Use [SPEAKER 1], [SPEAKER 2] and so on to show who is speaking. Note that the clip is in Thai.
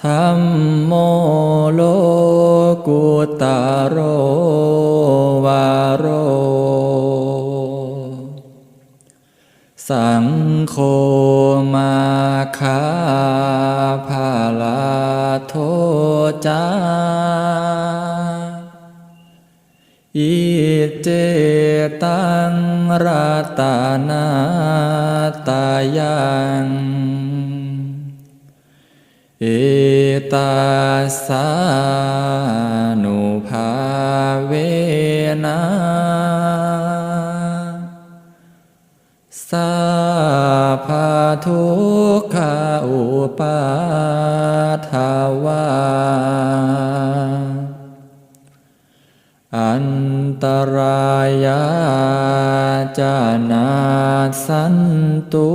[SPEAKER 1] ธรรมโมโลกุตาโรวาโร สังโฆมาคาภาลาโทจาอิเจตังรัตนาตายัง เอตาสานุภาเวนะสัพพะทุกขาอุปาทาวาอันตรายาจานาสันตุ